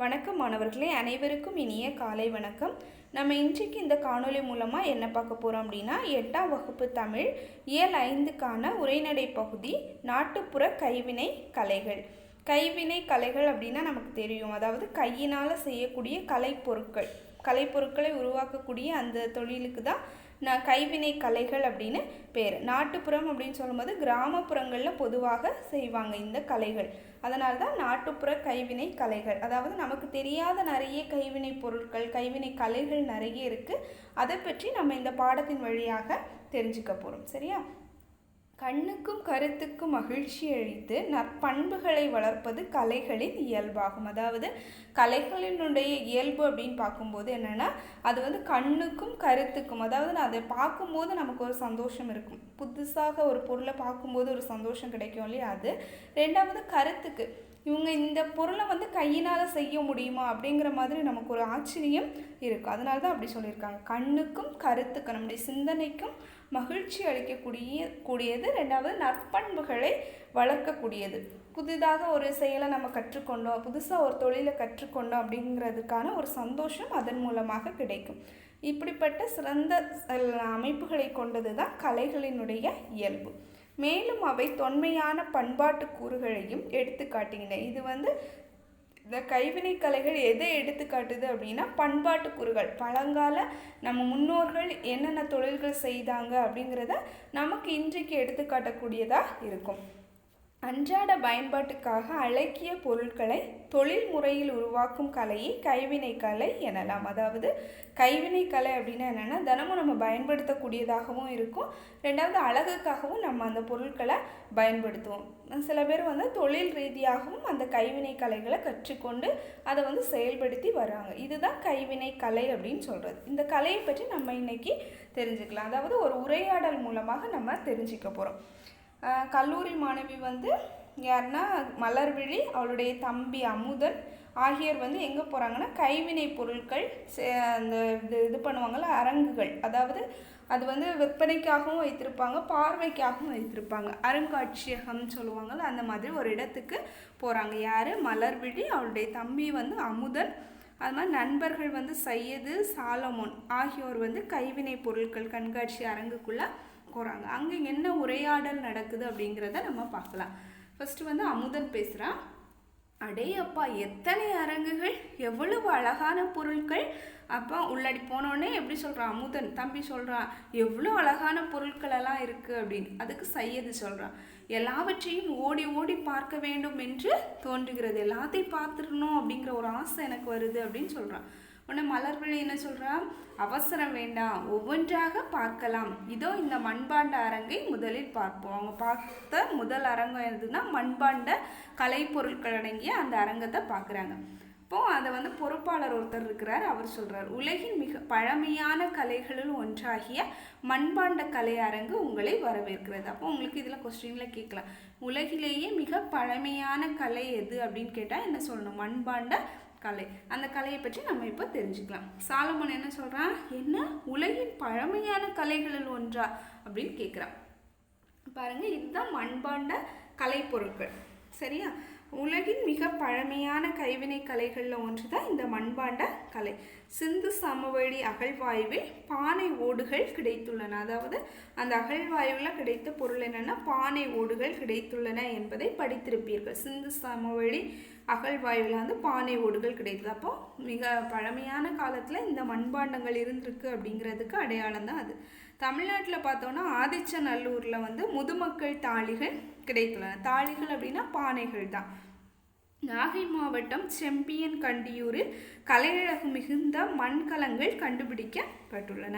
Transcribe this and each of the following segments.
வணக்கம் மாணவர்களே அனைவருக்கும் இனிய காலை வணக்கம். நம்ம இன்றைக்கு இந்த காணொளி மூலமாக என்ன பார்க்க போகிறோம் அப்படின்னா எட்டாம் வகுப்பு தமிழ் இயல் ஐந்துக்கான உரைநடை பகுதி நாட்டுப்புற கைவினை கலைகள். கைவினை கலைகள் அப்படின்னா நமக்கு தெரியும். அதாவது கையினால் செய்யக்கூடிய கலைப்பொருட்கள். கலைப்பொருட்களை உருவாக்கக்கூடிய அந்த தொழிலுக்கு தான் நான் கைவினை கலைகள் அப்படின்னு பேர். நாட்டுப்புறம் அப்படின்னு சொல்லும்போது கிராமப்புறங்களில் பொதுவாக செய்வாங்க இந்த கலைகள். அதனால தான் நாட்டுப்புற கைவினை கலைகள். அதாவது நமக்கு தெரியாத நிறைய கைவினை பொருட்கள் கைவினை கலைகள் நிறைய இருக்குது அதை பற்றி நம்ம இந்த பாடத்தின் வழியாக தெரிஞ்சுக்க போகிறோம் சரியா? கண்ணுக்கும் கருத்துக்கும் மகிழ்ச்சி அளித்து நற்பண்புகளை வளர்ப்பது கலைகளின் இயல்பாகும். அதாவது கலைகளினுடைய இயல்பு அப்படின்னு பார்க்கும்போது என்னென்னா அது வந்து கண்ணுக்கும் கருத்துக்கும் அதாவது அதை பார்க்கும்போது நமக்கு ஒரு சந்தோஷம் இருக்கும். புதுசாக ஒரு பொருளை பார்க்கும்போது ஒரு சந்தோஷம் கிடைக்கும் இல்லையா அது? ரெண்டாவது கருத்துக்கு. இவங்க இந்த பொருளை வந்து கையினால் செய்ய முடியுமா அப்படிங்கிற மாதிரி நமக்கு ஒரு ஆச்சரியம் இருக்கும் அதனால தான் அப்படி சொல்லியிருக்காங்க. கண்ணுக்கும் கருத்துக்கும் நம்முடைய சிந்தனைக்கும் மகிழ்ச்சி அளிக்கக்கூடிய கூடியது ரெண்டாவது நற்பண்புகளை வளர்க்கக்கூடியது. புதிதாக ஒரு செயலை நம்ம கற்றுக்கொண்டோம் புதுசாக ஒரு தொழிலை கற்றுக்கொண்டோம் அப்படிங்கிறதுக்கான ஒரு சந்தோஷம் அதன் மூலமாக கிடைக்கும். இப்படிப்பட்ட சிறந்த அமைப்புகளை கொண்டது தான் கலைகளினுடைய இயல்பு. மேலும் அவை தொன்மையான பண்பாட்டு கூறுகளையும் எடுத்து காட்டுகின்றன இது வந்து இந்த கைவினை கலைகள் எதை எடுத்துக்காட்டுது அப்படின்னா பண்பாட்டு கூறுகள். பழங்கால நம்ம முன்னோர்கள் என்னென்ன தொழில்கள் செய்தாங்க அப்படிங்கிறத நமக்கு இன்றைக்கு எடுத்துக்காட்டக்கூடியதாக இருக்கும். அன்றாட பயன்பாட்டுக்காக அழகிய பொருட்களை தொழில் முறையில் உருவாக்கும் கலையை கைவினை கலை எனலாம். அதாவது கைவினை கலை அப்படின்னா என்னென்னா தினமும் நம்ம பயன்படுத்தக்கூடியதாகவும் இருக்கும். ரெண்டாவது அழகுக்காகவும் நம்ம அந்த பொருட்களை பயன்படுத்துவோம். சில பேர் வந்து தொழில் ரீதியாகவும் அந்த கைவினை கலைகளை கற்றுக்கொண்டு அதை வந்து செயல்படுத்தி வராங்க இதுதான் கைவினை கலை அப்படின்னு சொல்கிறது இந்த கலையை பற்றி நம்ம இன்றைக்கி தெரிஞ்சுக்கலாம். அதாவது ஒரு உரையாடல் மூலமாக நம்ம தெரிஞ்சுக்க போகிறோம் கல்லூரி மாணவி வந்து யாருன்னா மலர்விழி அவளுடைய தம்பி அமுதன் ஆகியோர் வந்து எங்கே போகிறாங்கன்னா கைவினை பொருட்கள் அந்த இது இது பண்ணுவாங்கள்ல அரங்குகள். அதாவது அது வந்து விற்பனைக்காகவும் வைத்திருப்பாங்க பார்வைக்காகவும் வைத்திருப்பாங்க. அருங்காட்சியகம்னு சொல்லுவாங்கள்ல அந்த மாதிரி ஒரு இடத்துக்கு போகிறாங்க யார்? மலர்விழி அவளுடைய தம்பி வந்து அமுதன். அது மாதிரி நண்பர்கள் வந்து சையது சாலமோன் ஆகியோர் வந்து கைவினை பொருட்கள் கண்காட்சி அரங்குக்குள்ளே போகிறாங்க அங்கே என்ன உரையாடல் நடக்குது அப்படிங்கிறத நம்ம பார்க்கலாம். ஃபஸ்ட்டு வந்து அமுதன் பேசுகிறான் அடே அப்பா எத்தனை அரங்குகள் எவ்வளவு அழகான பொருட்கள். அப்போ உள்ளாடி போனோடனே எப்படி சொல்கிறான் அமுதன் தம்பி சொல்கிறான் எவ்வளோ அழகான பொருட்கள் எல்லாம் இருக்குது அப்படின்னு. அதுக்கு சையது சொல்கிறான் எல்லாவற்றையும் ஓடி ஓடி பார்க்க வேண்டும் என்று தோன்றுகிறது. எல்லாத்தையும் பார்த்துடணும் அப்படிங்கிற ஒரு ஆசை எனக்கு வருது அப்படின்னு சொல்கிறான் உன்னை மலர்விழி என்ன சொல்கிறா அவசரம் வேண்டாம் ஒவ்வொன்றாக பார்க்கலாம். இதோ இந்த மண்பாண்ட அரங்கை முதலில் பார்ப்போம். அவங்க பார்த்த முதல் அரங்கம் எதுனா மண்பாண்ட கலைப்பொருட்கள் அடங்கிய அந்த அரங்கத்தை பார்க்குறாங்க. இப்போ அதை வந்து பொறுப்பாளர் ஒருத்தர் இருக்கிறார். அவர் சொல்கிறார் உலகின் மிக பழமையான கலைகளில் ஒன்றாகிய மண்பாண்ட கலை அரங்கு உங்களை வரவேற்கிறது. அப்போ உங்களுக்கு இதில் கொஸ்டினில் கேட்கலாம். உலகிலேயே மிக பழமையான கலை எது அப்படின்னு கேட்டால் என்ன சொல்லணும்? மண்பாண்ட கலை. அந்த கலையை பற்றி நம்ம இப்போ தெரிஞ்சுக்கலாம். சாலமன் என்ன சொல்கிறான் என்ன? உலகின் பழமையான கலைகளில் ஒன்றா? அப்படின்னு கேட்குறான் பாருங்க இதுதான் மண்பாண்ட கலைப்பொருட்கள். சரியா? உலகின் மிக பழமையான கைவினை கலைகளில் ஒன்று தான் இந்த மண்பாண்ட கலை. சிந்து சமவெளி அகழ்வாய்வில் பானை ஓடுகள் கிடைத்துள்ளன. அதாவது அந்த அகழ்வாய்வில் கிடைத்த பொருள் என்னென்னா பானை ஓடுகள் கிடைத்துள்ளன என்பதை படித்திருப்பீர்கள். சிந்து சமவெளி அகழ்வாய்வில் வந்து பானை ஓடுகள் கிடைத்தது. அப்போ மிக பழமையான காலத்தில் இந்த மண்பாண்டங்கள் இருந்திருக்கு அப்படிங்கிறதுக்கு அடையாளம் தான் அது. தமிழ்நாட்டில் பார்த்தோன்னா ஆதிச்சநல்லூரில் வந்து முதுமக்கள் தாளிகள் கிடைத்துள்ளன. தாளிகள் அப்படின்னா பானைகள் தான். நாகை மாவட்டம் செம்பியன் கண்டியூரில் கலையழகு மிகுந்த மண்கலங்கள் கண்டுபிடிக்கப்பட்டுள்ளன.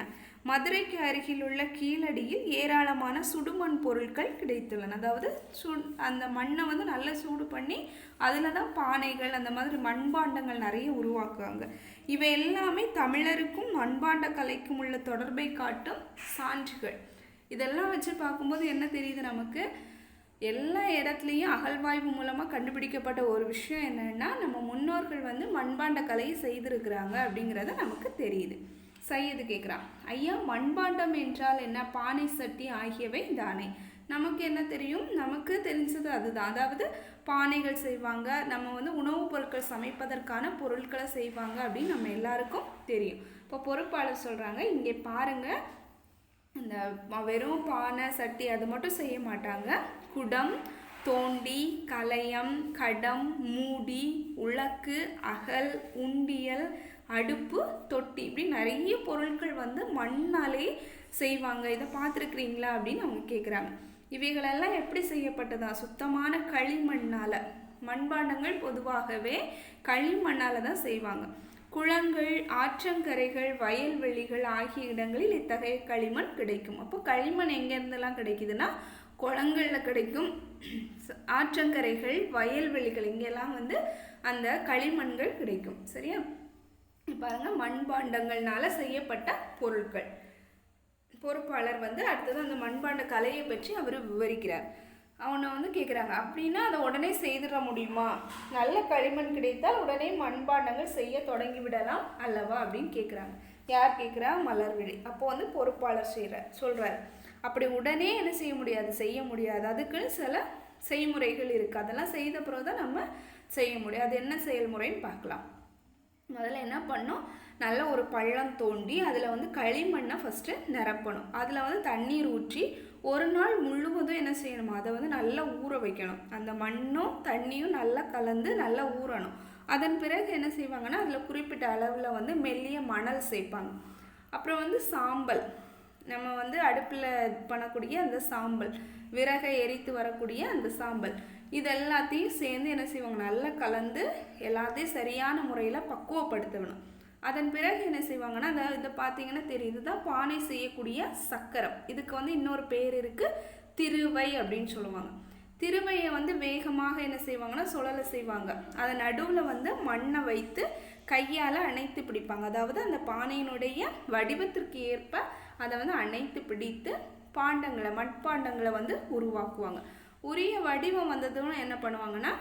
மதுரைக்கு அருகில் உள்ள கீழடியில் ஏராளமான சுடுமண் பொருட்கள் கிடைத்துள்ளன. அதாவது சு அந்த மண்ணை வந்து நல்லா சூடு பண்ணி அதில் தான் பானைகள் அந்த மாதிரி மண்பாண்டங்கள் நிறைய உருவாக்குவாங்க. இவை எல்லாமே தமிழருக்கும் மண்பாண்ட கலைக்கும் உள்ள தொடர்பை காட்டும் சான்றுகள். இதெல்லாம் வச்சு பார்க்கும்போது என்ன தெரியுது நமக்கு? எல்லா இடத்துலையும் அகழ்வாய்வு மூலமாக கண்டுபிடிக்கப்பட்ட ஒரு விஷயம் என்னென்னா நம்ம முன்னோர்கள் வந்து மண்பாண்ட கலையை செய்திருக்கிறாங்க அப்படிங்கிறத நமக்கு தெரியுது. சையது கேட்குறான் ஐயா மண்பாண்டம் என்றால் என்ன? பானை சட்டி ஆகியவை தானே நமக்கு என்ன தெரியும்? நமக்கு தெரிஞ்சது அதுதான். அதாவது பானைகள் செய்வாங்க. நம்ம வந்து உணவுப் பொருட்கள் சமைப்பதற்கான பொருட்களை செய்வாங்க அப்படின்னு நம்ம எல்லாருக்கும் தெரியும். இப்போ பொறுப்பாளர் சொல்கிறாங்க இங்கே பாருங்கள் இந்த வெறும் பானை சட்டி அது மட்டும் செய்ய மாட்டாங்க. குடம் தோண்டி கலையம் கடம் மூடி உலக்கு அகல் உண்டியல் அடுப்பு தொட்டி இப்படி நிறைய பொருட்கள் வந்து மண்ணாலே செய்வாங்க. இதை பார்த்துருக்குறீங்களா அப்படின்னு அவங்க கேட்குறாங்க. இவைகளெல்லாம் எப்படி செய்யப்பட்டதா? சுத்தமான களிமண்ணால். மண்பாண்டங்கள் பொதுவாகவே களிமண்ணால் தான் செய்வாங்க. குளங்கள் ஆற்றங்கரைகள் வயல்வெளிகள் ஆகிய இடங்களில் இத்தகைய களிமண் கிடைக்கும். அப்போ களிமண் எங்கேருந்தெல்லாம் கிடைக்குதுன்னா குளங்களில் கிடைக்கும் ஆற்றங்கரைகள் வயல்வெளிகள் இங்கெல்லாம் வந்து அந்த களிமண்கள் கிடைக்கும். சரியா? பாருங்கள் பாருங்க மண்பாண்டங்கள்னால செய்யப்பட்ட பொருட்கள். பொறுப்பாளர் வந்து அடுத்தது அந்த மண்பாண்ட கலையை பற்றி அவர் விவரிக்கிறார். அவனை வந்து கேட்குறாங்க அப்படின்னா அதை உடனே செய்திட முடியுமா? நல்ல களிமண் கிடைத்தால் உடனே மண்பாண்டங்கள் செய்ய தொடங்கி விடலாம் அல்லவா? அப்படின்னு கேட்குறாங்க யார் கேட்குறா மலர்விழி. அப்போ வந்து பொறுப்பாளர் செய்கிறார் சொல்கிறார் அப்படி உடனே என்ன செய்ய முடியாது? செய்ய முடியாது. அதுக்குன்னு சில செய்முறைகள் இருக்குது அதெல்லாம் செய்த பிறகு தான் நம்ம செய்ய முடியும். அது என்ன செயல்முறைன்னு பார்க்கலாம். முதல்ல என்ன பண்ணோம் நல்ல ஒரு பள்ளம் தோண்டி அதில் வந்து களிமண்ணை ஃபஸ்ட்டு நிரப்பணும். அதில் வந்து தண்ணீர் ஊற்றி ஒரு நாள் முழுவதும் என்ன செய்யணும்? அதை வந்து நல்லா ஊற வைக்கணும். அந்த மண்ணும் தண்ணியும் நல்லா கலந்து நல்லா ஊறணும். அதன் பிறகு என்ன செய்வாங்கன்னா அதில் குறிப்பிட்ட அளவில் வந்து மெல்லிய மணல் சேர்ப்பாங்க. அப்புறம் வந்து சாம்பல். நம்ம வந்து அடுப்பில் பண்ணக்கூடிய அந்த சாம்பல் விறகை எரித்து வரக்கூடிய அந்த சாம்பல் இது எல்லாத்தையும் சேர்ந்து என்ன செய்வாங்க? நல்லா கலந்து எல்லாத்தையும் சரியான முறையில் பக்குவப்படுத்தணும். அதன் பிறகு என்ன செய்வாங்கன்னா அதை இதை பார்த்தீங்கன்னா தெரியுது தான் பானை செய்யக்கூடிய சக்கரம். இதுக்கு வந்து இன்னொரு பேர் இருக்குது திருவை அப்படின்னு சொல்லுவாங்க. திருவையை வந்து வேகமாக என்ன செய்வாங்கன்னா சுழலை செய்வாங்க. அதை நடுவில் வந்து மண்ணை வைத்து கையால் அணைத்து பிடிப்பாங்க. அதாவது அந்த பானையினுடைய வடிவத்திற்கு ஏற்ப அதை வந்து அணைத்து பிடித்து பாண்டங்களை மட்பாண்டங்களை வந்து உருவாக்குவாங்க. உரிய வடிவம் வந்ததும் என்ன பண்ணுவாங்கன்னா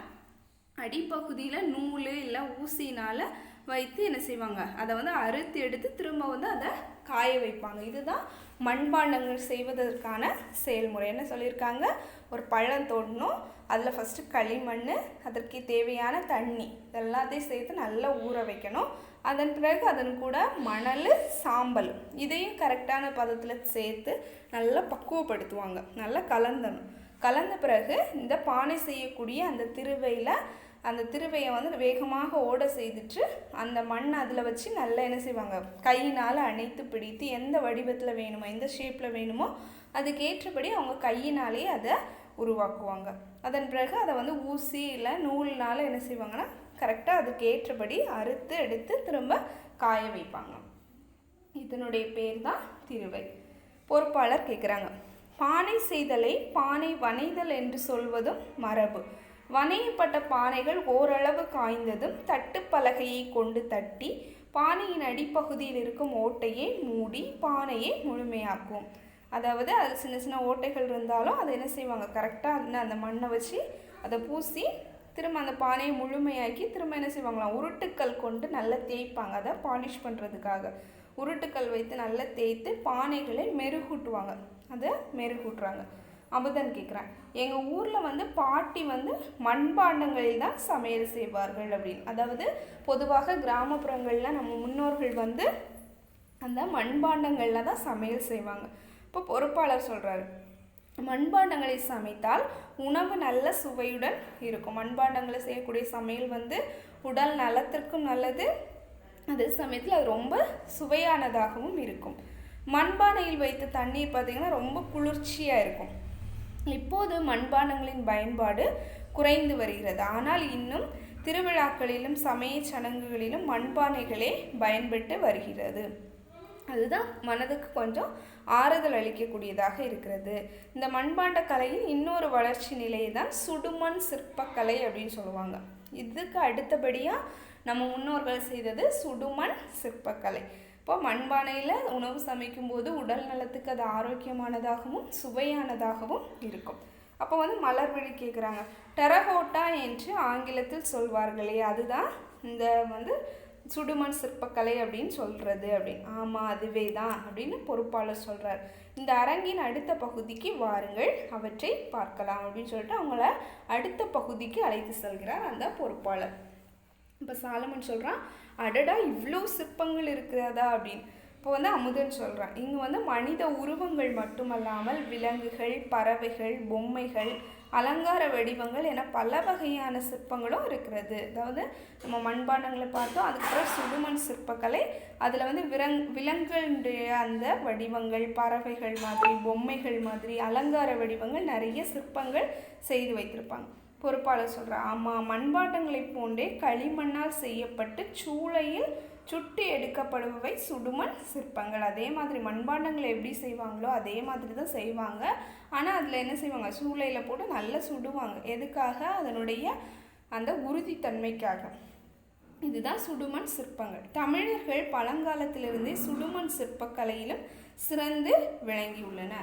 அடிப்பகுதியில் நூல் இல்லை ஊசினால் வைத்து என்ன செய்வாங்க? அதை வந்து அறுத்து எடுத்து திரும்ப வந்து அதை காய வைப்பாங்க. இதுதான் மண்பாண்டங்கள் செய்வதற்கான செயல்முறை. என்ன சொல்லியிருக்காங்க? ஒரு பழம் தோடணும் அதில் ஃபஸ்ட்டு களிமண் அதற்கு தேவையான தண்ணி இதெல்லாத்தையும் சேர்த்து நல்லா ஊற வைக்கணும். அதன் பிறகு அதன் கூட மணல் சாம்பல் இதையும் கரெக்டான பதத்தில் சேர்த்து நல்லா பக்குவப்படுத்துவாங்க. நல்லா கலந்தணும். கலந்த பிறகு இந்த பானை செய்யக்கூடிய அந்த திருவையில் அந்த திருவையை வந்து வேகமாக ஓட செய்துட்டு அந்த மண் அதில் வச்சு நல்லா என்ன செய்வாங்க? கையினால் அணைத்து பிடித்து எந்த வடிவத்தில் வேணுமோ எந்த ஷேப்பில் வேணுமோ அதுக்கேற்றபடி அவங்க கையினாலே அதை உருவாக்குவாங்க. அதன் பிறகு அதை வந்து ஊசி இல்லை நூல்னால் என்ன செய்வாங்கன்னா கரெக்டாக அதுக்கு ஏற்றபடி அறுத்து எடுத்து திரும்ப காய வைப்பாங்க. இதனுடைய பேர் தான் திருவை. பொறுப்பாளர் கேட்குறாங்க பானை செய்தலை பானை வனைதல் என்று சொல்வதும் மரபு. வனையப்பட்ட பானைகள் ஓரளவு காய்ந்ததும் தட்டுப்பலகையை கொண்டு தட்டி பானையின் அடிப்பகுதியில் இருக்கும் ஓட்டையை மூடி பானையை முழுமையாக்கும். அதாவது அது சின்ன சின்ன ஓட்டைகள் இருந்தாலும் அதை என்ன செய்வாங்க? கரெக்டாக அந்த மண்ணை வச்சு அதை பூசி திரும்ப அந்த பானையை முழுமையாக்கி திரும்ப என்ன செய்வாங்களாம் உருட்டுக்கல் கொண்டு நல்லா தேய்ப்பாங்க. அதை பாலிஷ் பண்ணுறதுக்காக உருட்டுக்கல் வைத்து நல்லா தேய்த்து பானைகளை மெருகூட்டுவாங்க. அதை மெருகூட்டுறாங்க. அமுதன் கேட்குறேன் எங்கள் ஊரில் வந்து பாட்டி வந்து மண்பாண்டங்களில் தான் சமையல் செய்வார்கள் அப்படின்னு. அதாவது பொதுவாக கிராமப்புறங்களில் நம்ம முன்னோர்கள் வந்து அந்த மண்பாண்டங்களில் தான் சமையல் செய்வாங்க. இப்போ பொறுப்பாளர் சொல்கிறாரு மண்பாண்டங்களை சமைத்தால் உணவு நல்ல சுவையுடன் இருக்கும். மண்பாண்டங்களை செய்யக்கூடிய சமையல் வந்து உடல் நலத்திற்கும் நல்லது. அதே சமயத்தில் அது ரொம்ப சுவையானதாகவும் இருக்கும். மண்பானையில் வைத்த தண்ணீர் பார்த்திங்கன்னா ரொம்ப குளிர்ச்சியாக இருக்கும். இப்போது மண்பாண்டங்களின் பயன்பாடு குறைந்து வருகிறது. ஆனால் இன்னும் திருவிழாக்களிலும் சமய சடங்குகளிலும் மண்பானைகளே பயன்பட்டு வருகிறது. அதுதான் மனதுக்கு கொஞ்சம் ஆறுதல் அளிக்கக்கூடியதாக இருக்கிறது. இந்த மண்பாண்ட கலையின் இன்னொரு வளர்ச்சி நிலையை தான் சுடுமண் சிற்பக்கலை அப்படின்னு சொல்லுவாங்க. இதுக்கு அடுத்தபடியாக நம்ம முன்னோர்கள் செய்தது சுடுமண் சிற்பக்கலை. இப்போ மண்பானையில் உணவு சமைக்கும்போது உடல் நலத்துக்கு அது ஆரோக்கியமானதாகவும் சுவையானதாகவும் இருக்கும். அப்போ வந்து மலர்விழி கேட்குறாங்க டெரகோட்டா என்று ஆங்கிலத்தில் சொல்வார்களே அதுதான் இந்த வந்து சுடுமண் சிற்பக்கலை அப்படின்னு சொல்கிறது அப்படின்னு ஆமாம் அதுவே தான் அப்படின்னு பொறுப்பாளர் சொல்கிறார் இந்த அரங்கின் அடுத்த பகுதிக்கு வாருங்கள் அவற்றை பார்க்கலாம் அப்படின்னு சொல்லிட்டு அவங்கள அடுத்த பகுதிக்கு அழைத்து செல்கிறார் அந்த பொறுப்பாளர். இப்போ சாலமன் சொல்கிறான் அடடா இவ்வளோ சிற்பங்கள் இருக்கிறதா அப்படின்னு. இப்போ வந்து அமுதன் சொல்கிறான் இங்கே வந்து மனித உருவங்கள் மட்டுமல்லாமல் விலங்குகள் பறவைகள் பொம்மைகள் அலங்கார வடிவங்கள் என பல வகையான சிற்பங்களும் இருக்கிறது. அதாவது நம்ம மண்பாண்டங்களை பார்த்தோம் அதுக்கப்புறம் சுடுமண் சிற்பக்கலை அதில் வந்து விலங் விலங்குடைய அந்த வடிவங்கள் பறவைகள் மாதிரி பொம்மைகள் மாதிரி அலங்கார வடிவங்கள் நிறைய சிற்பங்கள் செய்து வைத்திருப்பாங்க. பொறுப்பாளர் சொல்கிறார் ஆமாம் மண்பாண்டங்களைப் போன்றே களிமண்ணால் செய்யப்பட்டு சூளையில் சுட்டி எடுக்கப்படுபவை சுடுமண் சிற்பங்கள். அதே மாதிரி மண்பாண்டங்களை எப்படி செய்வாங்களோ அதே மாதிரி தான் செய்வாங்க. ஆனால் அதில் என்ன செய்வாங்க? சூளையில் போட்டு நல்லா சுடுவாங்க. எதுக்காக? அதனுடைய அந்த உறுதித்தன்மைக்காக. இதுதான் சுடுமண் சிற்பங்கள். தமிழர்கள் பழங்காலத்திலிருந்தே சுடுமண் சிற்பக்கலையிலும் சிறந்து விளங்கியுள்ளன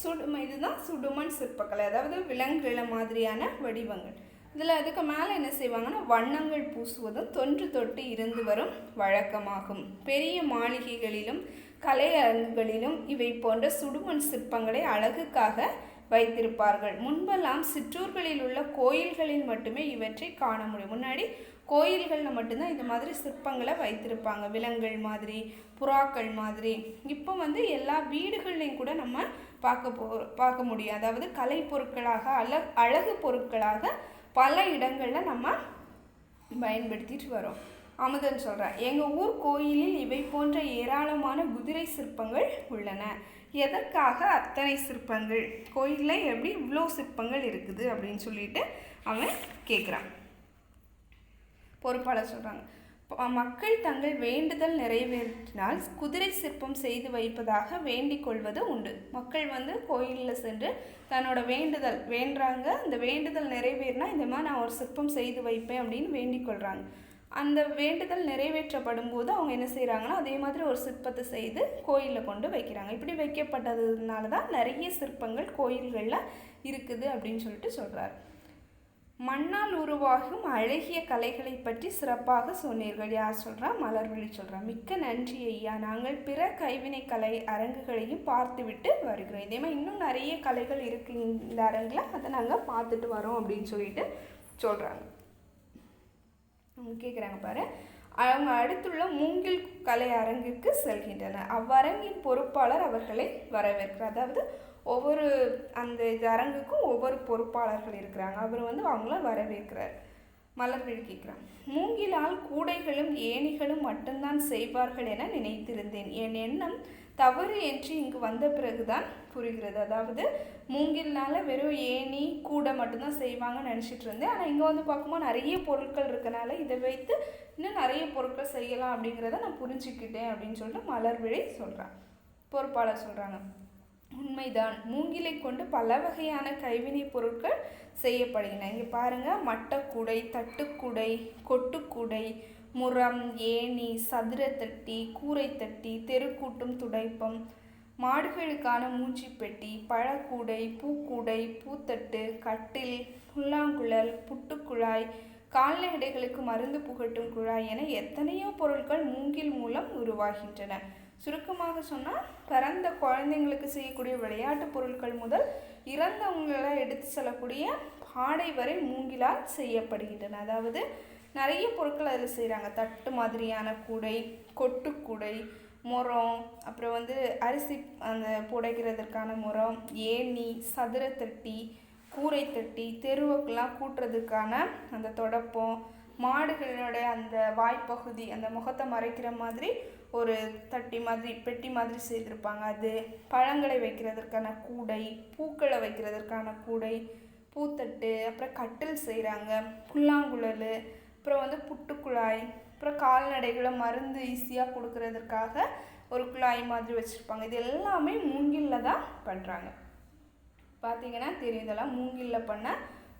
சுடு இதுதான் சுடுமண் சிற்பக்கலை. அதாவது விலங்குகள மாதிரியான வடிவங்கள். இதில் அதுக்கு மேலே என்ன செய்வாங்கன்னா வண்ணங்கள் பூசுவதும் தொன்று தொட்டு இருந்து வரும் வழக்கமாகும். பெரிய மாளிகைகளிலும் கலையரங்குகளிலும் இவை போன்ற சுடுமண் சிற்பங்களை அழகுக்காக வைத்திருப்பார்கள். முன்பெல்லாம் சிற்றூர்களில் உள்ள கோயில்களில் மட்டுமே இவற்றை காண முடியும். முன்னாடி கோயில்களில் மட்டும்தான் இந்த மாதிரி சிற்பங்களை வைத்திருப்பாங்க. விலங்குகள் மாதிரி புறாக்கள் மாதிரி. இப்போ வந்து எல்லா வீடுகள்லையும் கூட நம்ம பார்க்க போ பார்க்க முடியும். அதாவது கலை பொருட்களாக அழ அழகு பொருட்களாக பல இடங்களில் நம்ம பயன்படுத்திட்டு வரோம். அமுதன் சொல்கிறேன் எங்கள் ஊர் கோயிலில் இவை போன்ற ஏராளமான குதிரை சிற்பங்கள் உள்ளன. எதற்காக அத்தனை சிற்பங்கள்? கோயிலில் எப்படி இவ்வளோ சிற்பங்கள் இருக்குது? அப்படின்னு சொல்லிட்டு அவன் கேட்குறான் பொறுப்பாளர் சொல்கிறாங்க மக்கள் தங்கள் வேண்டுதல் நிறைவேற்றினால் குதிரை சிற்பம் செய்து வைப்பதாக வேண்டிக் கொள்வது உண்டு. மக்கள் வந்து கோயிலில் சென்று தன்னோட வேண்டுதல் வேண்டுறாங்க அந்த வேண்டுதல் நிறைவேறினா இந்த மாதிரி நான் ஒரு சிற்பம் செய்து வைப்பேன் அப்படின்னு வேண்டிக் கொள்கிறாங்க அந்த வேண்டுதல் நிறைவேற்றப்படும் போது அவங்க என்ன செய்கிறாங்கன்னா அதே மாதிரி ஒரு சிற்பத்தை செய்து கோயிலில் கொண்டு வைக்கிறாங்க. இப்படி வைக்கப்பட்டதுனால தான் நிறைய சிற்பங்கள் கோயில்களில் இருக்குது அப்படின்னு சொல்லிட்டு சொல்கிறார் மண்ணால் உருவாகும் அழகிய கலைகளை பற்றி சிறப்பாக சொன்னீர்கள். யார் சொல்கிறா மலர்விழி சொல்கிறா மிக்க நன்றி ஐயா. நாங்கள் பிற கைவினை கலை அரங்குகளையும் பார்த்துவிட்டு வருகிறோம். இதே மாதிரி இன்னும் நிறைய கலைகள் இருக்குது இந்த அரங்கில். அதை நாங்கள் பார்த்துட்டு வரோம் அப்படின்னு சொல்லிட்டு சொல்கிறாங்க அவங்க கேட்குறாங்க பாரு. அவங்க அடுத்துள்ள மூங்கில் கலை அரங்கிற்கு செல்கின்றனர். அவ்வரங்கின் பொறுப்பாளர் அவர்களை வரவேற்கிறார். அதாவது ஒவ்வொரு அந்த இது அரங்குக்கும் ஒவ்வொரு பொறுப்பாளர்கள் இருக்கிறாங்க. அவர் வந்து அவங்கள வரவேற்கிறார். மலர் விழுக்கிக்கிறான் மூங்கிலால் கூடைகளும் ஏணிகளும் மட்டும்தான் செய்வார்கள் என நினைத்திருந்தேன். என் எண்ணம் தவறு என்று இங்கு வந்த பிறகுதான் புரிகிறது. அதாவது மூங்கில்னால வெறும் ஏணி கூடை மட்டும்தான் செய்வாங்கன்னு நினச்சிட்டு இருந்தேன். ஆனால் இங்கே வந்து பார்க்கும்போது நிறைய பொருட்கள் இருக்கனால இதை வைத்து இன்னும் நிறைய பொருட்கள் செய்யலாம் அப்படிங்கிறத நான் புரிஞ்சுக்கிட்டேன் அப்படின்னு சொல்லிட்டு மலர்விழி சொல்கிறான் பொறுப்பாளர் சொல்கிறாங்க உண்மைதான். மூங்கிலை கொண்டு பல வகையான கைவினைப் பொருட்கள் செய்யப்படுகின்றன. இங்கே பாருங்கள் மட்டக்கூடை தட்டுக்கூடை கொட்டுக்கூடை முறம் ஏணி சதுரத்தட்டி கூரைத்தட்டி தெருக்கூட்டும் துடைப்பம் மாடுகளுக்கான மூச்சிப்பெட்டி பழக்கூடை பூக்கூடை பூத்தட்டு கட்டில் புல்லாங்குழல் புட்டுக்குழாய் கால்நடைகளுக்கு மருந்து புகட்டும் குழாய் என எத்தனையோ பொருட்கள் மூங்கில் மூலம் உருவாகின்றன. சுருக்கமாக சொன்னால் பிறந்த குழந்தைங்களுக்கு செய்யக்கூடிய விளையாட்டு பொருட்கள் முதல் இறந்தவங்களை எடுத்து செல்லக்கூடிய பாடை வரை மூங்கிலால் செய்யப்படுகின்றன. அதாவது நிறைய பொருட்கள் அதில் செய்கிறாங்க. தட்டு மாதிரியான கூடை கொட்டுக்கூடை முறம் அப்புறம் வந்து அரிசி அந்த புடைக்கிறதுக்கான முறம் ஏணி சதுரத்தட்டி கூரை தட்டி தெருவுக்கெல்லாம் கூட்டுறதுக்கான அந்த தொடப்பம் மாடுகளோட அந்த வாய்ப்பகுதி அந்த முகத்தை மறைக்கிற மாதிரி ஒரு தட்டி மாதிரி பெட்டி மாதிரி செய்திருப்பாங்க. அது பழங்களை வைக்கிறதற்கான கூடை பூக்களை வைக்கிறதற்கான கூடை பூத்தட்டு அப்புறம் கட்டில் செய்கிறாங்க புல்லாங்குழல் அப்புறம் வந்து புட்டுக்குழாய் அப்புறம் கால்நடைகளை மருந்து ஈஸியாக கொடுக்கறதற்காக ஒரு குழாய் மாதிரி வச்சுருப்பாங்க. இது எல்லாமே மூங்கில்ல தான் பண்ணுறாங்க பார்த்தீங்கன்னா தெரியும் இதெல்லாம் மூங்கில்ல பண்ண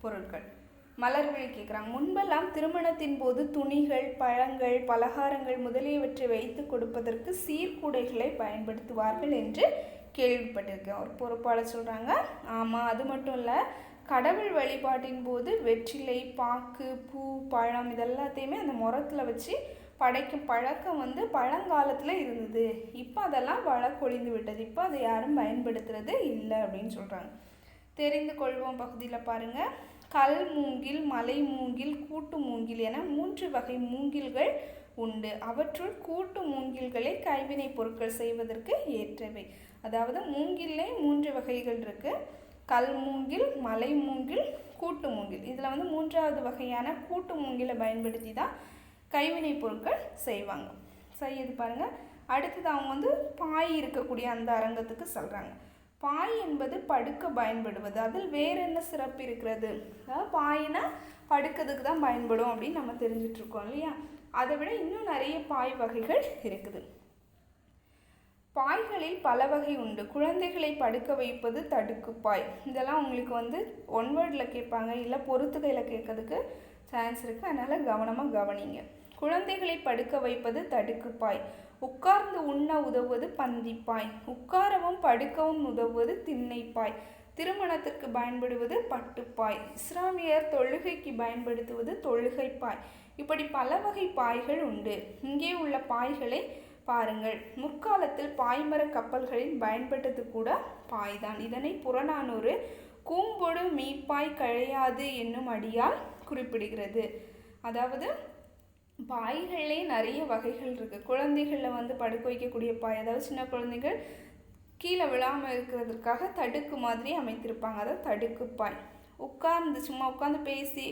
பொருட்கள். மலர்கள் கேட்குறாங்க முன்பெல்லாம் திருமணத்தின் போது துணிகள் பழங்கள் பலகாரங்கள் முதலியவற்றை வைத்து கொடுப்பதற்கு சீர்கூடைகளை பயன்படுத்துவார்கள் என்று கேள்விப்பட்டிருக்கேன். ஒரு பொறுப்பாளர் சொல்கிறாங்க ஆமாம் அது மட்டும் இல்லை கடவுள் வழிபாட்டின் போது வெற்றிலை பாக்கு பூ பழம் இதெல்லாத்தையுமே அந்த முரத்தில் வச்சு படைக்கும் பழக்கம் வந்து பழங்காலத்தில் இருந்தது. இப்போ அதெல்லாம் வழக்கொழிந்து விட்டது. இப்போ அதை யாரும் பயன்படுத்துறது இல்லை அப்படின்னு சொல்கிறாங்க தெரிந்து கொள்வோம் பகுதியில் பாருங்கள் கல் மூங்கில் மலை மூங்கில் கூட்டு மூங்கில் என மூன்று வகை மூங்கில்கள் உண்டு. அவற்றுள் கூட்டு மூங்கில்களே கைவினைப் பொருட்கள் செய்வதற்கு ஏற்றவை. அதாவது மூங்கிலே மூன்று வகைகள் இருக்குது கல் மூங்கில் மலை மூங்கில் கூட்டு மூங்கில். இதில் வந்து மூன்றாவது வகையான கூட்டு மூங்கிலை பயன்படுத்தி தான் கைவினைப் பொருட்கள் செய்வாங்க. செய்யுது பாருங்கள் அடுத்தது அவங்க வந்து பாய் இருக்கக்கூடிய அந்த அரங்கத்துக்கு சொல்கிறாங்க பாய் என்பது படுக்க பயன்படுவது. அதில் வேறு என்ன சிறப்பு இருக்கிறது? அதாவது பாயினா படுக்கிறதுக்கு தான் பயன்படும் அப்படின்னு நம்ம தெரிஞ்சிட்ருக்கோம் இல்லையா? அதை விட இன்னும் நிறைய பாய் வகைகள் இருக்குது. பாய்களில் பல வகை உண்டு. குழந்தைகளை படுக்க வைப்பது தடுக்கு பாய். இதெல்லாம் உங்களுக்கு வந்து ஒன் வேர்டில் கேட்பாங்க இல்லை பொறுத்துகையில் கேட்கறதுக்கு சான்ஸ் இருக்குது அதனால் கவனமாக கவனிங்க. குழந்தைகளை படுக்க வைப்பது தடுக்கு பாய். உட்கார்ந்து உண்ண உதவுவது பந்திப்பாய். உட்காரவும் படுக்கவும் உதவுவது திண்ணைப்பாய். திருமணத்திற்கு பயன்படுவது பட்டுப்பாய். இஸ்லாமியர் தொழுகைக்கு பயன்படுத்துவது தொழுகைப்பாய். இப்படி பல வகை பாய்கள் உண்டு. இங்கே உள்ள பாய்களை பாருங்கள். முற்காலத்தில் பாய்மர கப்பல்களில் பயன்பட்டது கூட பாய்தான். இதனை புறநானூறு கூம்பொடு மீப்பாய் கழையாது என்னும் அடியால் குறிப்பிடுகிறது. அதாவது பாய்கள்லேயே நிறைய வகைகள் இருக்குது குழந்தைகளில் வந்து படுக்க வைக்கக்கூடிய பாய் அதாவது சின்ன குழந்தைகள் கீழே விழாமல் இருக்கிறதுக்காக தடுக்கு மாதிரி அமைத்திருப்பாங்க. அதாவது தடுக்கு பாய். உட்கார்ந்து சும்மா உட்காந்து பேசி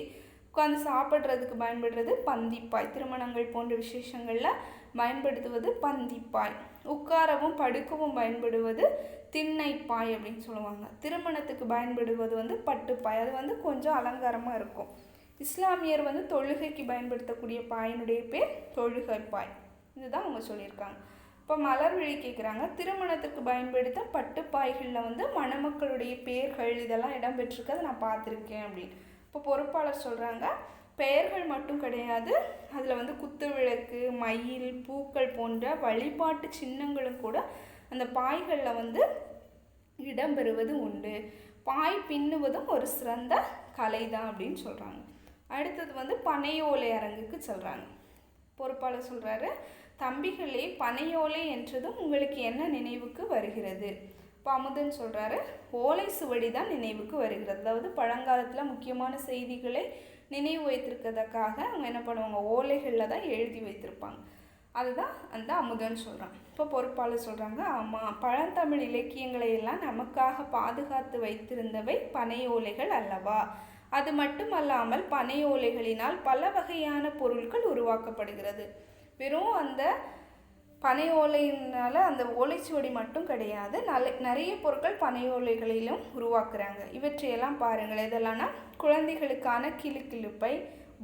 உட்காந்து சாப்பிட்றதுக்கு பயன்படுறது பந்திப்பாய் திருமணங்கள் போன்ற விசேஷங்களில் பயன்படுத்துவது பந்திப்பாய் உட்காரவும் படுக்கவும் பயன்படுவது திண்ணைப்பாய் அப்படின்னு சொல்லுவாங்க. திருமணத்துக்கு பயன்படுவது வந்து பட்டுப்பாய் அது வந்து கொஞ்சம் அலங்காரமாக இருக்கும். இஸ்லாமியர் வந்து தொழுகைக்கு பயன்படுத்தக்கூடிய பாயினுடைய பேர் தொழுகை பாய். இதுதான் அவங்க சொல்லியிருக்காங்க. இப்போ மலர் விழி கேட்குறாங்க திருமணத்துக்கு பயன்படுத்த பட்டுப்பாய்களில் வந்து மணமக்களுடைய பேர்கள் இதெல்லாம் இடம்பெற்றிருக்கு அதை நான் பார்த்துருக்கேன் அப்படின்னு. இப்போ பொறுப்பாளர் சொல்கிறாங்க பெயர்கள் மட்டும் கிடையாது அதில் வந்து குத்து விளக்கு மயில் பூக்கள் போன்ற வழிபாட்டு சின்னங்களும் கூட அந்த பாய்களில் வந்து இடம்பெறுவது உண்டு. பாய் பின்னுவதும் ஒரு சிறந்த கலை தான் அப்படின்னு சொல்கிறாங்க அடுத்தது வந்து பனையோலை அரங்குக்கு சொல்கிறாங்க பொறுப்பாளர் சொல்கிறாரு தம்பிகளே பனையோலை என்றதும் உங்களுக்கு என்ன நினைவுக்கு வருகிறது? இப்போ அமுதன் சொல்கிறாரு ஓலை சுவடி தான் நினைவுக்கு வருகிறது. அதாவது பழங்காலத்தில் முக்கியமான செய்திகளை நினைவு வைத்திருக்கிறதுக்காக அவங்க என்ன பண்ணுவாங்க ஓலைகளில் தான் எழுதி வைத்திருப்பாங்க. அதுதான் அந்த அமுதன் சொல்கிறான் இப்போ பொறுப்பாளர் சொல்கிறாங்க ஆமாம் பழந்தமிழ் இலக்கியங்களை எல்லாம் நமக்காக பாதுகாத்து வைத்திருந்தவை பனை ஓலைகள் அல்லவா? அது மட்டுமல்லாமல் பனை ஓலைகளினால் பல வகையான பொருட்கள் உருவாக்கப்படுகிறது. வெறும் அந்த பனை ஓலையினால் அந்த ஓலைச்சுவடி மட்டும் கிடையாது. நல்ல நிறைய பொருட்கள் பனை ஓலைகளிலும் உருவாக்குறாங்க. இவற்றையெல்லாம் பாருங்கள் இதெல்லாம்னா குழந்தைகளுக்கான கிளுக்கிழுப்பை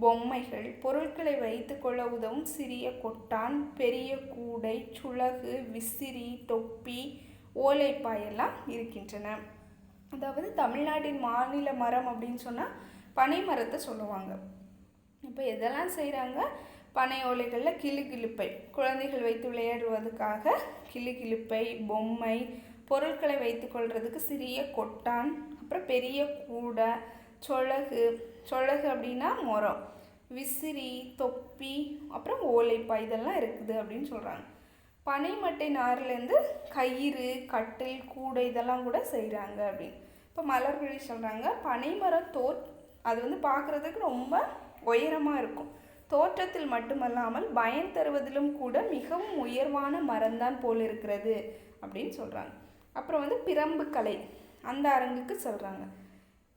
பொம்மைகள் பொருட்களை வைத்துக்கொள்ள உதவும் சிறிய கொட்டான் பெரிய கூடை சுளகு விசிறி தொப்பி ஓலைப்பாய் எல்லாம் இருக்கின்றன. அதாவது தமிழ்நாட்டின் மாநில மரம் அப்படின்னு சொன்னால் பனை மரத்தை சொல்லுவாங்க. இப்போ எதெல்லாம் செய்கிறாங்க பனை ஓலைகளில் கிளு கிளிப்பை. குழந்தைகள் வைத்து விளையாடுவதற்காக கிளு கிளிப்பை பொம்மை பொருட்களை வைத்துக்கொள்கிறதுக்கு சிறிய கொட்டான் அப்புறம் பெரிய கூடை சொலகு. சொலகு அப்படின்னா மரம். விசிறி தொப்பி அப்புறம் ஓலைப்பாய் இதெல்லாம் இருக்குது அப்படின்னு சொல்கிறாங்க பனைமட்டை நார்லேருந்து கயிறு கட்டில் கூடை இதெல்லாம் கூட செய்கிறாங்க அப்படின்னு. இப்போ மலர்விழி சொல்கிறாங்க பனைமரம் தோற் அது வந்து பார்க்குறதுக்கு ரொம்ப உயரமாக இருக்கும். தோற்றத்தில் மட்டுமல்லாமல் பயன் தருவதிலும் கூட மிகவும் உயர்வான மரம்தான் போல் இருக்கிறது அப்படின்னு சொல்கிறாங்க அப்புறம் வந்து பிரம்பு கலை அந்த அரங்குக்கு சொல்கிறாங்க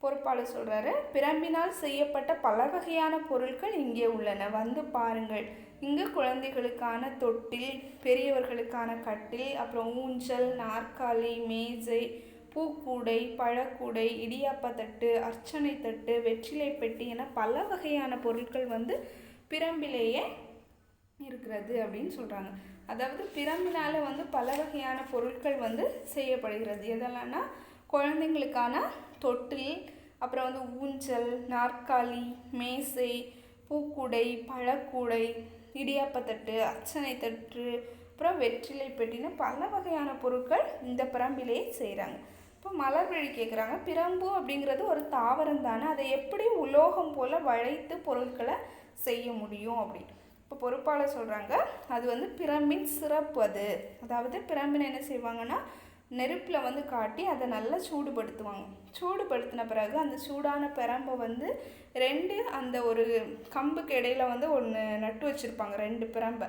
பொறுப்பாளர் சொல்கிறாரு பிரம்பினால் செய்யப்பட்ட பல வகையான பொருட்கள் இங்கே உள்ளன. வந்து பாருங்கள். இங்கு குழந்தைகளுக்கான தொட்டில் பெரியவர்களுக்கான கட்டில் அப்புறம் ஊஞ்சல் நாற்காலி மேஜை பூக்கூடை பழக்கூடை இடியாப்பத்தட்டு அர்ச்சனை தட்டு வெற்றிலை பெட்டி என பல வகையான பொருட்கள் வந்து பிரம்பிலேயே இருக்கிறது அப்படின்னு சொல்கிறாங்க அதாவது பிரம்பினால் வந்து பல வகையான பொருட்கள் வந்து செய்யப்படுகிறது. எதெல்லாம்னா குழந்தைங்களுக்கான தொட்டில் அப்புறம் வந்து ஊஞ்சல் நாற்காலி மேசை பூக்கூடை பழக்கூடை இடியாப்பத்தட்டு அச்சனை தட்டு அப்புறம் வெற்றிலை பெட்டின்னு பல வகையான பொருட்கள் இந்த பிரம்பிலேயே செய்கிறாங்க இப்போ மலர்விழி கேட்குறாங்க பிரம்பு அப்படிங்கிறது ஒரு தாவரம் தானே. அதை எப்படி உலோகம் போல் வளைத்து பொருட்களை செய்ய முடியும் அப்படின்னு. இப்போ பொறுப்பாளர் சொல்கிறாங்க அது வந்து பிரம்பின் சிறப்பு அது. அதாவது பிரம்பின் என்ன செய்வாங்கன்னா நெருப்பில் வந்து காட்டி அதை நல்லா சூடுபடுத்துவாங்க. சூடுபடுத்தின பிறகு அந்த சூடான பிரம்பை வந்து ரெண்டு அந்த ஒரு கம்புக்கு இடையில வந்து ஒன்று நட்டு வச்சுருப்பாங்க ரெண்டு பிரம்பை.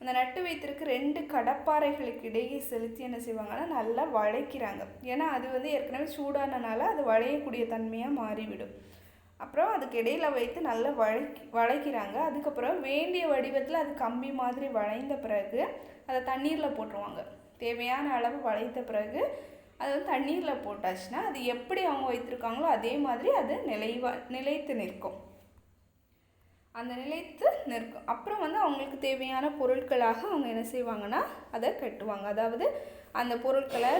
அந்த நட்டு வைத்திருக்கு ரெண்டு கடப்பாறைகளுக்கு இடையே செலுத்தி என்ன செய்வாங்கன்னா நல்லா வளைக்கிறாங்க ஏன்னா அது வந்து ஏற்கனவே சூடானனால அது வளையக்கூடிய தன்மையாக மாறிவிடும். அப்புறம் அதுக்கு இடையில வைத்து நல்லா வளைக்கி வளைக்கிறாங்க அதுக்கப்புறம் வேண்டிய வடிவத்தில் அது கம்பி மாதிரி வளைந்த பிறகு அதை தண்ணீரில் போட்டுருவாங்க. தேவையான அளவு வளைத்த பிறகு அது வந்து தண்ணீரில் போட்டாச்சுன்னா அது எப்படி அவங்க வைத்திருக்காங்களோ அதே மாதிரி அது நிலைவா நிலைத்து நிற்கும். அந்த நிலைத்து நிற்கும். அப்புறம் வந்து அவங்களுக்கு தேவையான பொருட்களாக அவங்க என்ன செய்வாங்கன்னா அதை கட்டுவாங்க. அதாவது அந்த பொருட்களை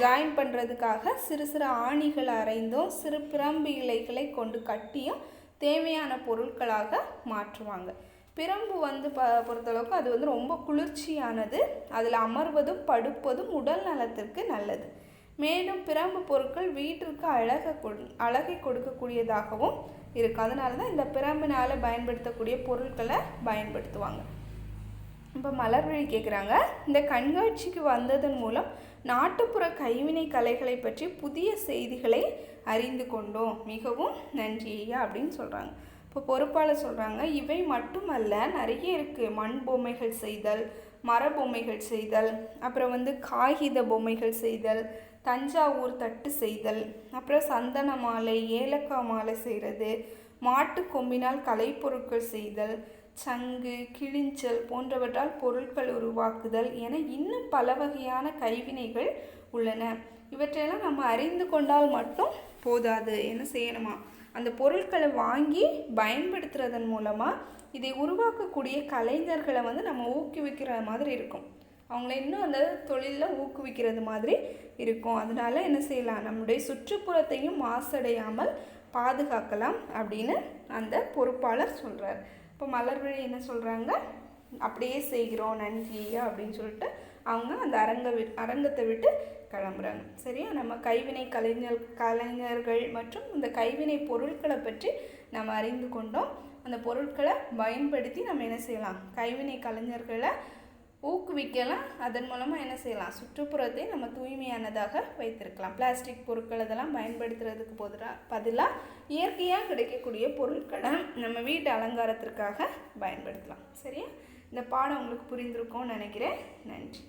ஜாயின் பண்ணுறதுக்காக சிறு சிறு ஆணிகள் அரைந்தும் சிறு பிரம்பு இலைகளை கொண்டு கட்டியும் தேவையான பொருட்களாக மாற்றுவாங்க. பிரம்பு வந்து ப பொறுத்தளவுக்கு அது வந்து ரொம்ப குளிர்ச்சியானது. அதில் அமர்வதும் படுப்பதும் உடல் நலத்திற்கு நல்லது. மேலும் பிரம்பு பொருட்கள் வீட்டிற்கு அழக கொடு அழகை கொடுக்கக்கூடியதாகவும் இருக்கும் அதனால தான் இந்த பிரம்பினால் பயன்படுத்தக்கூடிய பொருட்களை பயன்படுத்துவாங்க. இப்போ மலர்விழி கேட்குறாங்க இந்த கண்காட்சிக்கு வந்ததன் மூலம் நாட்டுப்புற கைவினை கலைகளை பற்றி புதிய செய்திகளை அறிந்து கொண்டோம். மிகவும் நன்றியா அப்படின்னு சொல்கிறாங்க இப்போ பொறுப்பாளர் சொல்கிறாங்க இவை மட்டுமல்ல நிறைய இருக்குது மண் பொம்மைகள் செய்தல் மர பொம்மைகள் செய்தல் அப்புறம் வந்து காகித பொம்மைகள் செய்தல் தஞ்சாவூர் தட்டு செய்தல் அப்புறம் சந்தன மாலை ஏலக்காய் மாலை செய்கிறது மாட்டு கொம்பினால் கலைப்பொருட்கள் செய்தல் சங்கு கிழிஞ்சல் போன்றவற்றால் பொருட்கள் உருவாக்குதல் என இன்னும் பல வகையான கைவினைகள் உள்ளன. இவற்றையெல்லாம் நம்ம அறிந்து கொண்டால் மட்டும் போதாது. என்ன செய்யணுமா? அந்த பொருட்களை வாங்கி பயன்படுத்துறதன் மூலமாக இதை உருவாக்கக்கூடிய கலைஞர்களை வந்து நம்ம ஊக்குவிக்கிற மாதிரி இருக்கும். அவங்கள இன்னும் அந்த தொழிலில் ஊக்குவிக்கிறது மாதிரி இருக்கும். அதனால என்ன செய்யலாம்? நம்முடைய சுற்றுப்புறத்தையும் மாசடையாமல் பாதுகாக்கலாம் அப்படின்னு அந்த பொறுப்பாளர் சொல்கிறார் இப்போ மலர்விழி என்ன சொல்கிறாங்க அப்படியே செய்கிறோம் நன்றி அப்படின்னு சொல்லிட்டு அவங்க அந்த அரங்க வி அரங்கத்தை விட்டு கிளம்புறாங்க. சரியா? நம்ம கைவினை கலைஞர் கலைஞர்கள் மற்றும் இந்த கைவினை பொருட்களை பற்றி நம்ம அறிந்து கொண்டோம். அந்த பொருட்களை பயன்படுத்தி நம்ம என்ன செய்யலாம்? கைவினை கலைஞர்களை ஊக்குவிக்கலாம். அதன் மூலமாக என்ன செய்யலாம்? சுற்றுப்புறத்தை நம்ம தூய்மையானதாக வைத்திருக்கலாம். பிளாஸ்டிக் பொருட்கள் இதெல்லாம் பயன்படுத்துறதுக்கு பதிலாக பதிலாக இயற்கையாக கிடைக்கக்கூடிய பொருட்களை நம்ம வீட்டு அலங்காரத்திற்காக பயன்படுத்தலாம். சரியா? இந்த பாடம் உங்களுக்கு புரிந்திருக்கும்னு நினைக்கிறேன். நன்றி.